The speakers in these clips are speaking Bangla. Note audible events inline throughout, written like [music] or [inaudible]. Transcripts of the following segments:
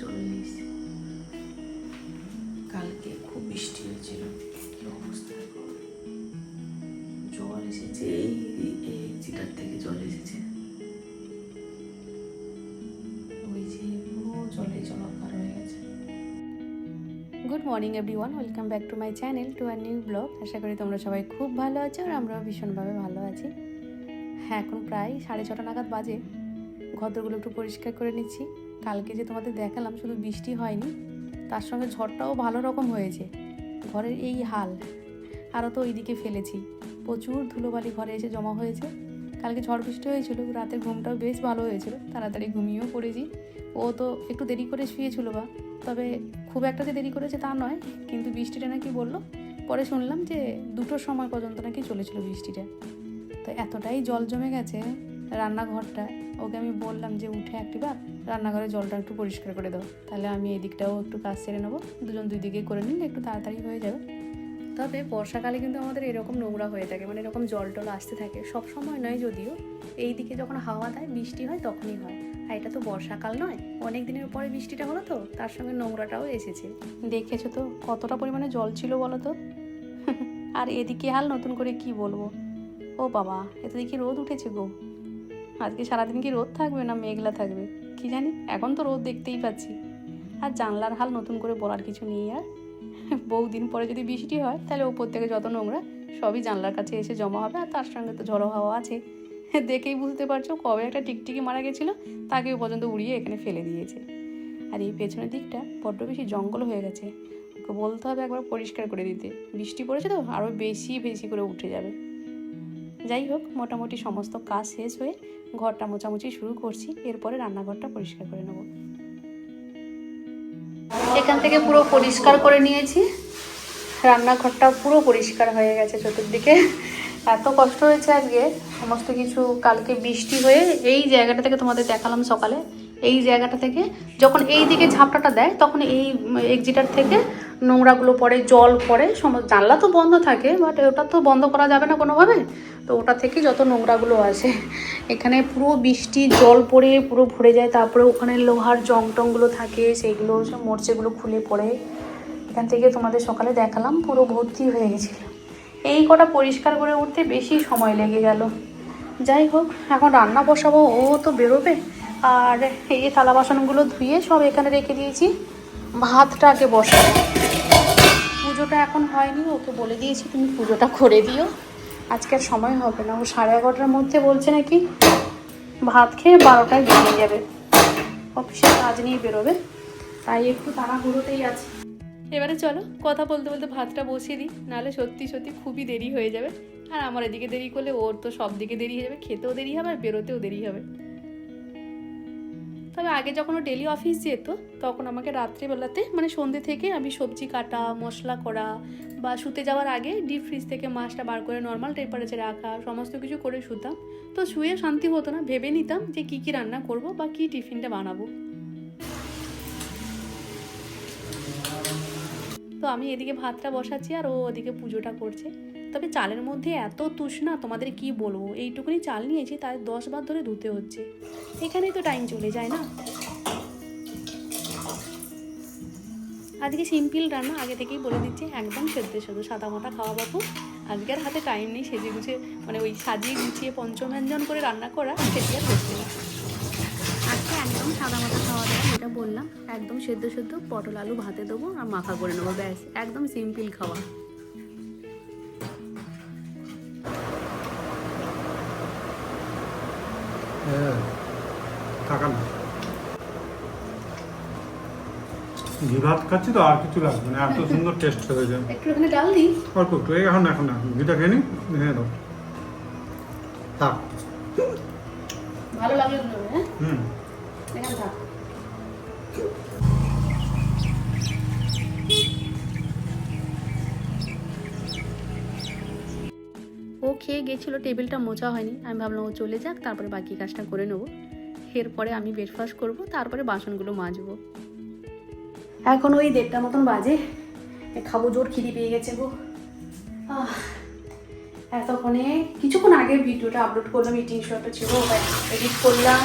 জল নিয়েছে কালকে খুব বৃষ্টি হয়েছিল, কি অবস্থা? জল এসেছে, এই এক্সিটার থেকে জল এসেছে। হয়ে গেছে। Good morning everyone welcome back to my channel to our new blog আশা করি তোমরা সবাই খুব ভালো আছো আর আমরাও ভীষণভাবে ভালো আছি। হ্যাঁ এখন প্রায় সাড়ে ছটা নাগাদ বাজে। ঘরদোরগুলো একটু পরিষ্কার করে নিচ্ছি। কালকে যে তোমাদের দেখালাম শুধু বৃষ্টি হয়নি, তার সঙ্গে ঝড়টাও ভালো রকম হয়েছে। ঘরের এই হাল আরও তো ওইদিকে ফেলেছি। প্রচুর ধুলোবালি ঘরে এসে জমা হয়েছে। কালকে ঝড় বৃষ্টি হয়েছিল, রাতের ঘুমটাও বেশ ভালো হয়েছিল। তাড়াতাড়ি ঘুমিয়েও পড়েছি। ও তো একটু দেরি করে শুয়েছিল বা। তবে খুব একটা যে দেরি করেছে তা নয়, কিন্তু বৃষ্টিটা নাকি বলল। পরে শুনলাম যে দুটোর সময় পর্যন্ত নাকি চলেছিল বৃষ্টিটা। তো এতটাই জল জমে গেছে রান্নাঘরটা ওকে আমি বললাম যে উঠে একটিবার। রান্নাঘরে জলটা একটু পরিষ্কার করে দাও। তাহলে আমি এদিকটাও একটু কাজ সেরে নেব। দুজন দুই দিকে করে নিলে একটু তাড়াতাড়ি হয়ে যাবে। তবে বর্ষাকালে কিন্তু আমাদের এরকম নোংরা হয়ে থাকে মানে এরকম জল টল আসতে থাকে। সব সময় নয় যদিও, এই দিকে যখন হাওয়া দেয়, বৃষ্টি হয়, তখনই হয়। আর এটা তো বর্ষাকাল নয়, অনেক দিনের পরে বৃষ্টিটা হলো তো, তার সঙ্গে নোংরাটাও এসেছে। দেখেছ তো, কতটা পরিমাণে জল ছিল বলো তো? [laughs] আর এদিকে হাল নতুন করে কি বলব? ও বাবা, এতে দেখি রোদ উঠেছে গো। আজকে সারাদিন কি রোদ থাকবে না মেঘলা থাকবে? কি জানি, এখন তো রোদ দেখতেই পাচ্ছি। আর জানলার হাল নতুন করে বলার কিছু নেই আর। বহুদিন পরে যদি বৃষ্টি হয়, তাহলে ওপর থেকে যত নোংরা, সবই জানলার কাছে এসে জমা হবে আর তার সঙ্গে তো ঝড়ো হাওয়া আছে। দেখেই বুঝতে পারছ, কবে একটা টিকটিকি মারা গেছিল, তাকেও পর্যন্ত উড়িয়ে এখানে ফেলে দিয়েছে। আর এই পেছনের দিকটা বড্ড বেশি জঙ্গল হয়ে গেছে। ওকে বলতে হবে একবার পরিষ্কার করে দিতে। বৃষ্টি পড়েছে তো আরও বেশি বেশি করে উঠে যাবে। যাই হোক, মোটামুটি সমস্ত কাজ শেষ হয়ে ঘরটা মোচামুচি শুরু করছি। এরপরে রান্নাঘরটা পরিষ্কার করে নেব। এখান থেকে পুরো পরিষ্কার করে নিয়েছি। রান্নাঘরটা পুরো পরিষ্কার হয়ে গেছে চতুর্দিকে। এত কষ্ট হয়েছে আজকে। সমস্ত কিছু কালকে বৃষ্টি হয়ে এই জায়গাটা থেকে তোমাদের দেখালাম সকালে। এই জায়গাটা থেকে, যখন এই দিকে ঝাপটাটা দেয়, তখন এই এক্সিটার থেকে নোংরাগুলো পড়ে, জল পড়ে, সমস্ত জানলা তো বন্ধ থাকে বাট ওটা তো বন্ধ করা যাবে না কোনোভাবে? তো ওটা থেকে যত নোংরাগুলো আসে, এখানে পুরো বৃষ্টি, জল পড়ে, পুরো ভরে যায়, তারপরে ওখানে লোহার জং টংগুলো থাকে, সেইগুলো সব মরচেগুলো খুলে পড়ে। এখান থেকে তোমাদের সকালে দেখালাম, পুরো ভর্তি হয়ে গেছিল। এই কটা পরিষ্কার করে উঠতে বেশি সময় লেগে গেল। যাই হোক, এখন রান্না বসাবো, ও তো বেরোবে। আর এই যে থালা বাসনগুলো ধুয়ে সব এখানে রেখে দিয়েছি। ভাতটা আগে বসাবো। পুজোটা এখন হয়নি, ওকে বলে দিয়েছি, তুমি পুজোটা করে দিও। আজকে আর সময় হবে না। ও সাড়ে এগারোটার মধ্যে বলছে নাকি, ভাত খেয়ে বারোটায় বেরিয়ে যাবে। অফিসের কাজ নিয়ে বেরোবে। তাই একটু তাড়াহুড়োতেই আছে। এবারে চলো, কথা বলতে বলতে ভাতটা বসিয়ে দিই। নাহলে সত্যি সত্যি খুবই দেরি হয়ে যাবে। আর আমার এদিকে দেরি করলে ওর তো সব দিকে দেরি হয়ে যাবে। খেতেও দেরি হবে আর বেরোতেও দেরি হবে। তবে আগে যখন ও ডেলি অফিস যেত, তখন আমাকে রাত্রিবেলাতে মানে সন্ধ্যে থেকে আমি সবজি কাটা, মশলা করা বা শুতে যাওয়ার আগে ডিপ ফ্রিজ থেকে মাছটা বার করে নর্মাল টেম্পারেচারে রাখা, সমস্ত কিছু করে শুতাম। তো শুয়ে শান্তি হতো না, ভেবে নিতাম যে কী কী রান্না করব বা কী টিফিনটা বানাবো। তো আমি এদিকে ভাতটা বসাচ্ছি আর ও ওদিকে পুজোটা করছে। তবে চালের মধ্যে এত তুষনা তোমাদের কি বলব? এইটুকুনি চাল নিয়েছি, তাই দশ বার ধরে ধুতে হচ্ছে। এখানেই তো টাইম চলে যায় না? আজকে সিম্পল রান্না, আগে থেকেই বলে দিচ্ছি, একদম সেদ্ধ সেদ্ধ। সাদা মাটা খাওয়া বাবু আজকের হাতে টাইম নেই, সেজে গুছিয়ে মানে ওই সাজিয়ে গুছিয়ে পঞ্চব্যঞ্জন করে রান্না করা, সেটি আর না। আজকে একদম সাদা মাথা খাওয়া দাওয়া যেটা বললাম একদম সেদ্ধ সেদ্ধ পটল আলু ভাতে দেবো আর মাখা করে নেব ব্যাস একদম সিম্পল খাওয়া। হ্যাঁ টাকা না ঘি ভাত খাচ্ছি তো আর কিছু লাগবে না এত সুন্দর টেস্ট হয়ে ডাল দিই? অল্প একটু এখন এখন না ঘিটা খেয়ে নি ভেঙে দাও থাক। ভালো লাগল হ্যাঁ? হুম। ও খেয়ে গেছিল টেবিলটা মোছা হয়নি। আমি ভাবলাম ও চলে যাক তারপরে বাকি কাজটা করে নেব। এরপরে আমি ব্রেকফাস্ট করব তারপরে বাসনগুলো মাজবো। এখন ওই দেড়টা মতন বাজে। খাব জোর খিদি পেয়ে গেছে গো। এতক্ষণে কিছুক্ষণ আগে ভিডিওটা আপলোড করলাম ইটিং শটটা ছিল এডিট করলাম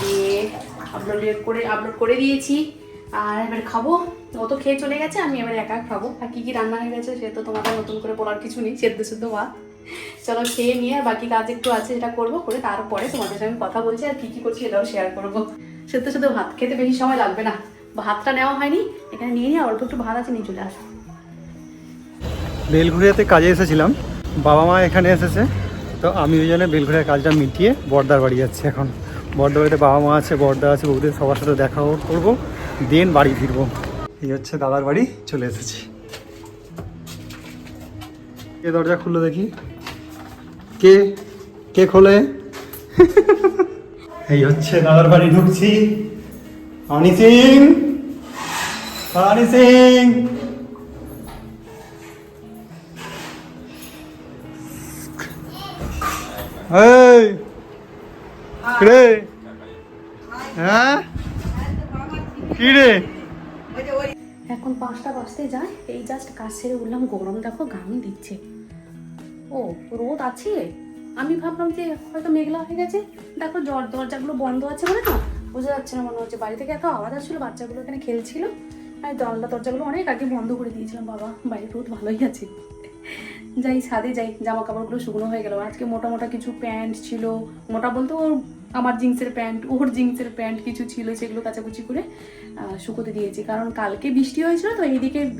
দিয়ে আপলোড করে আপলোড করে দিয়েছি। আর এবার খাব। ও তো খেয়ে চলে গেছে, আমি এবার একা খাব। আর কী কী রান্না হয়ে গেছে সে তো তোমাদের নতুন করে বলার কিছু নেই, সেদ্ধ সেদ্ধ ভাত। চলো খেয়ে নিয়ে আর বাকি কাজ একটু আছে সেটা করব, করে তারপরে তোমাদের সঙ্গে কথা বলছি আর কী কী করছি এটাও শেয়ার করব। সেদ্ধ সেদ্ধ ভাত খেতে বেশি সময় লাগবে না। ভাতটা নেওয়া হয়নি, এখানে নিয়ে নিয়ে অল্প একটু ভাত আছে, নিয়ে চলে আসো। বেলঘুরিয়াতে কাজে এসেছিলাম, বাবা মা এখানে এসেছে, তো আমি ওই জন্য বেলঘুরিয়ার কাজটা মিটিয়ে বর্দার বাড়ি যাচ্ছি এখন। বর্দার বাড়িতে বাবা মা আছে বর্দা আছে বৌদি সবার সাথে দেখাও করব। দেন বাড়ি ফিরবো। এই হচ্ছে দাদার বাড়ি, চলে এসেছি। কে দরজা খুললো দেখি? কে? কে খোলে? [laughs] এই হচ্ছে দাদার বাড়ি, ঢুকছি। অনি সিং! অনি সিং! এই! রে হ্যাঁ? কি রে এখন পাঁচটা বাজতে যায়, এই জাস্ট কাজ সেরে উঠলাম, গরম দেখো গান দিচ্ছে। ও, রোদ আছে? আমি ভাবলাম যে হয়তো মেঘলা হয়ে গেছে। দেখো জ্বর, দরজাগুলো বন্ধ আছে বলে না বোঝা যাচ্ছে না মনে হচ্ছে। বাড়ি থেকে এত আওয়াজ আসছিল, বাচ্চাগুলো এখানে খেলছিল। আমি দরজা দরজাগুলো অনেক আগে বন্ধ করে দিয়েছিলাম, বাবা বাইরে রোদ ভালোই আছে। যাই ছাদে যাই জামা কাপড়গুলো শুকনো হয়ে গেল। আজকে মোটা মোটা কিছু প্যান্ট ছিল। মোটা বলতে ওর, আমার জিন্সের প্যান্ট, ওর জিন্সের প্যান্ট কিছু ছিল সেগুলো কাচাকুচি করে শুকোতে দিয়েছি। কারণ কালকে বৃষ্টি হয়েছিল তো এইদিকে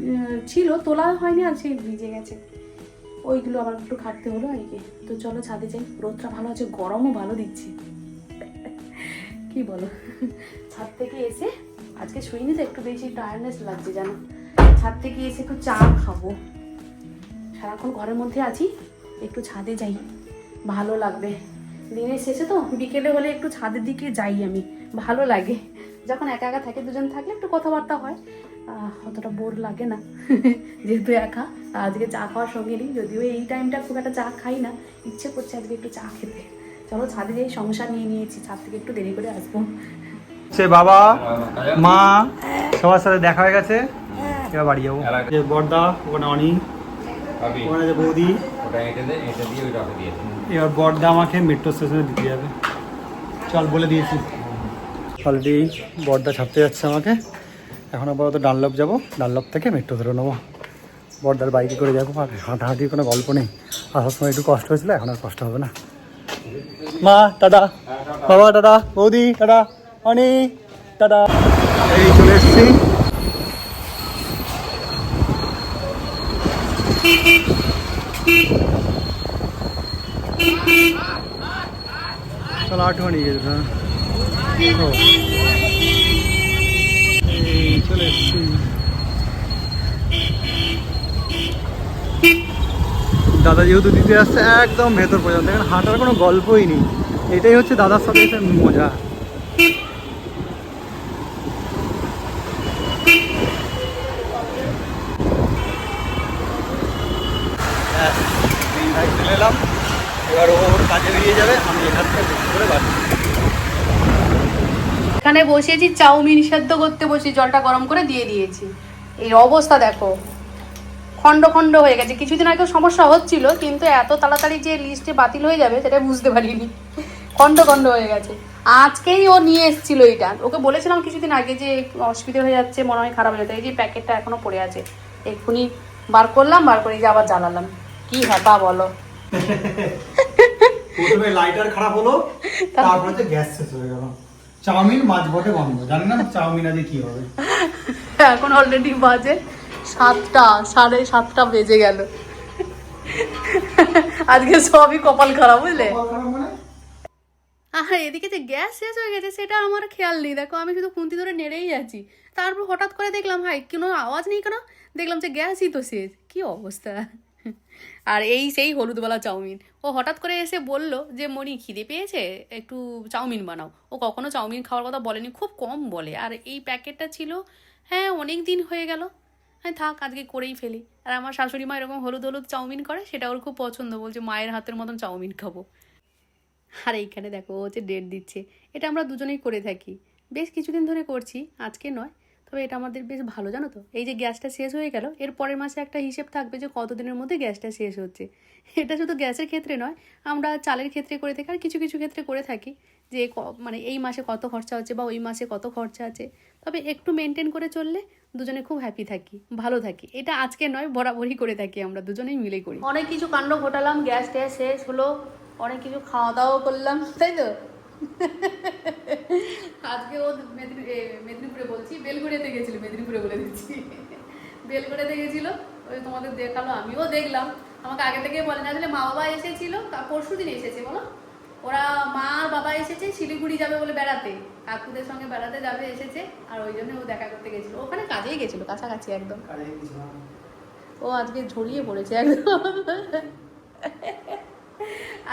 ছিল, তোলা হয়নি আর সে ভিজে গেছে। ওইগুলো আমার একটু খাটতে হলো আর কি। তো চলো ছাদে যাই। রোদটা ভালো আছে, গরমও ভালো দিচ্ছে। [laughs] কি বলো? ছাদ থেকে এসে, আজকে শুইনি তো, একটু বেশি টায়ার্ডনেস লাগছে জানো। ছাদ থেকে এসে একটু চা খাব। সারাক্ষণ ঘরের মধ্যে আছি একটু ছাদে যাই। ভালো লাগবে। দিনের শেষে তো বিকেলে হলে একটু ছাদের দিকে যাই আমি। ভালো লাগে। যখন একা একা থাকে দুজন থাকলে একটু কথাবার্তা হয়। আহ, অতটা বোর লাগে না। [laughs] যেহেতু একা আজকে চা খাওয়ার সঙ্গে নেই। যদিও এই টাইমটা খুব একটা চা খাই না। ইচ্ছে করছে আজকে একটু চা খেতে। চলো ছাদে যাই সংসার নিয়ে নিয়েছি ছাদ থেকে একটু দেরি করে আসব। সে বাবা মা সবার সাথে দেখা হয়ে গেছে। এবার বাড়ি যাব। যে বর্দা ওখানে অনি ওখানে যে বৌদি। ওটা এটা দে এটা দিয়ে ওইটা দিয়ে এবার বর্দা আমাকে মেট্রো স্টেশনে দিতে যাবে। চল বলে দিয়েছি। অলরেডি বর্দা ছাপতে যাচ্ছে আমাকে। এখন আপাতত ডানলপ যাব। ডানলপ থেকে মেট্রো ধরে নেব। বর্দার বাইকে করে যাব। আর হাঁটাহাঁটির কোনো গল্প নেই। আসার সময় একটু কষ্ট হয়েছিল এখন আর কষ্ট হবে না। মা টাটা বাবা টাটা বৌদি টাটা অনি টাটা এই চলে এসেছি। নিয়ে গেছে ও চলে এসেছি দাদা যেহেতু দিতে আসছে একদম ভেতর পর্যন্ত এখানে হাঁটার কোনো গল্পই নেই এটাই হচ্ছে দাদার সাথে মজা ভাই চলে এলাম। এবার ওর কাজে যাবে। আমি এখান বসিয়েছি, চাউমিন সেদ্ধ করতে বসি জলটা গরম করে দিয়ে দিয়েছি। এই অবস্থা দেখো। খণ্ড খণ্ড হয়ে গেছে। কিছুদিন আগেও সমস্যা হচ্ছিল, কিন্তু এত তাড়াতাড়ি যে লিস্টে বাতিল হয়ে যাবে, সেটা বুঝতে পারিনি। খণ্ড খণ্ড হয়ে গেছে। আজকেই ও নিয়ে এসেছিল এটা। ওকে বলেছিলাম কিছুদিন আগে যে অসুবিধা হয়ে যাচ্ছে, মনে হয় খারাপ হয়ে যাচ্ছে। এই যে প্যাকেটটা এখনও পড়ে আছে। এক্ষুনি বার করলাম, বার করে যে আবার জ্বালালাম। কি হ্যাপা বলো। [laughs] প্রথমে লাইটার খারাপ হলো তারপরে তো গ্যাস শেষ হয়ে গেল। চাউমিন মাছ বটে বন্ধ জানেন না চাউমিন আজকে কি হবে। [laughs] এখন অলরেডি বাজে সাতটা সাড়ে সাতটা বেজে গেল। [laughs] আজকে সবই কপাল খারাপ বুঝলে? মানে? আর এদিকে যে গ্যাস শেষ হয়ে গেছে সেটা আমার খেয়াল নেই। দেখো আমি শুধু খুন্তি ধরে নেড়েই যাচ্ছি তারপর হঠাৎ করে দেখলাম হাই কোনো আওয়াজ নেই কেন? দেখলাম যে গ্যাসই তো শেষ। কি অবস্থা? আর এই সেই হলুদওয়ালা চাউমিন। ও হঠাৎ করে এসে বলল যে মনি খিদে পেয়েছে? একটু চাউমিন বানাও। ও কখনো চাউমিন খাওয়ার কথা বলেনি, খুব কম বলে। আর এই প্যাকেটটা ছিল হ্যাঁ অনেক দিন হয়ে গেল। হ্যাঁ থাক, আজকে করেই ফেলি। আর আমার শাশুড়ি মা এরকম হলুদ হলুদ চাউমিন করে, সেটা ওর খুব পছন্দ। বলছে, মায়ের হাতের মতন চাউমিন খাব। আর এইখানে দেখো, ও হচ্ছে ডেট দিচ্ছে। এটা আমরা দুজনেই করে থাকি। বেশ কিছুদিন ধরে করছি, আজকে নয়। তবে এটা আমাদের বেশ ভালো, জানো তো? এই যে গ্যাসটা শেষ হয়ে গেল, এর পরের মাসে একটা হিসেব থাকবে যে কতদিনের মধ্যে গ্যাসটা শেষ হচ্ছে। এটা শুধু গ্যাসের ক্ষেত্রে নয়, আমরা চালের ক্ষেত্রে করে থাকি, আর কিছু কিছু ক্ষেত্রে করে থাকি, যে মানে এই মাসে কত খরচা হচ্ছে বা ওই মাসে কত খরচা আছে। তবে একটু মেনটেন করে চললে দুজনে খুব হ্যাপি থাকি, ভালো থাকি। এটা আজকে নয়, বরাবরই করে থাকি আমরা, দুজনেই মিলে করি। অনেক কিছু কাণ্ড ঘটালাম, গ্যাস ট্যাস শেষ হলো, অনেক কিছু খাওয়া দাওয়া করলাম, তাই তো? আজকে ও মেদিনীপুরে বলছি বেলগুড়িয়াতে গেছিল মেদিনীপুরে বলে দিচ্ছি। বেলগুড়িয়াতে গেছিল ওই তোমাদের দেখাল আমিও দেখলাম। আমাকে আগে থেকে বলে না আসলে মা বাবা এসেছিল পরশু দিন এসেছে বলো। ওরা মা আর বাবা এসেছে শিলিগুড়ি যাবে বলে বেড়াতে। কাকুদের সঙ্গে বেড়াতে যাবে এসেছে। আর ওই জন্য ও দেখা করতে গেছিল। ওখানে কাজেই গেছিল কাছাকাছি একদম। ও আজকে ঝরিয়ে পড়েছে একদম।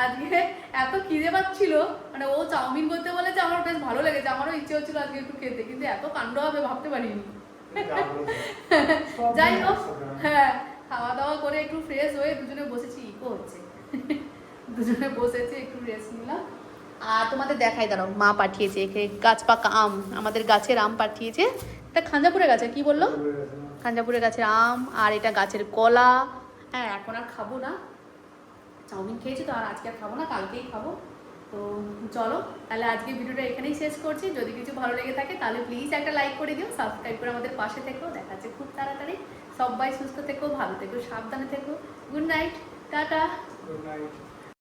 আজকে এত খিদে পাচ্ছিল মানে ও চাউমিন করতে বলেছে আমার বেশ ভালো লেগেছে আমারও ইচ্ছে হচ্ছিল আজকে একটু খেতে কিন্তু এত কাণ্ড হবে ভাবতে পারিনি। যাই হোক হ্যাঁ খাওয়া দাওয়া করে একটু ফ্রেশ হয়ে দুজনে বসেছি ইকো হচ্ছে দুজনে বসেছি একটু রেস্ট নিলাম। আর তোমাদের দেখাই দাঁড়াও মা পাঠিয়েছে এখানে গাছ পাকা আম আমাদের গাছের আম পাঠিয়েছে। এটা খাঞ্জাপুরের গাছে কি বলল? খাঞ্জাপুরের গাছের আম আর এটা গাছের কলা। হ্যাঁ এখন আর খাব না। চাউমিন খেয়েছি তো আর আজকে আর খাব না, কালকেই খাব। তো চলো, তাহলে আজকে ভিডিওটা এখানেই শেষ করছি। যদি কিছু ভালো লেগে থাকে তাহলে প্লিজ একটা লাইক করে দিও সাবস্ক্রাইব করে আমাদের পাশে থেকো, দেখা যাচ্ছে খুব তাড়াতাড়ি। সবাই সুস্থ থেকো, ভালো থেকো, সাবধানে থেকো। Good night tata. Good night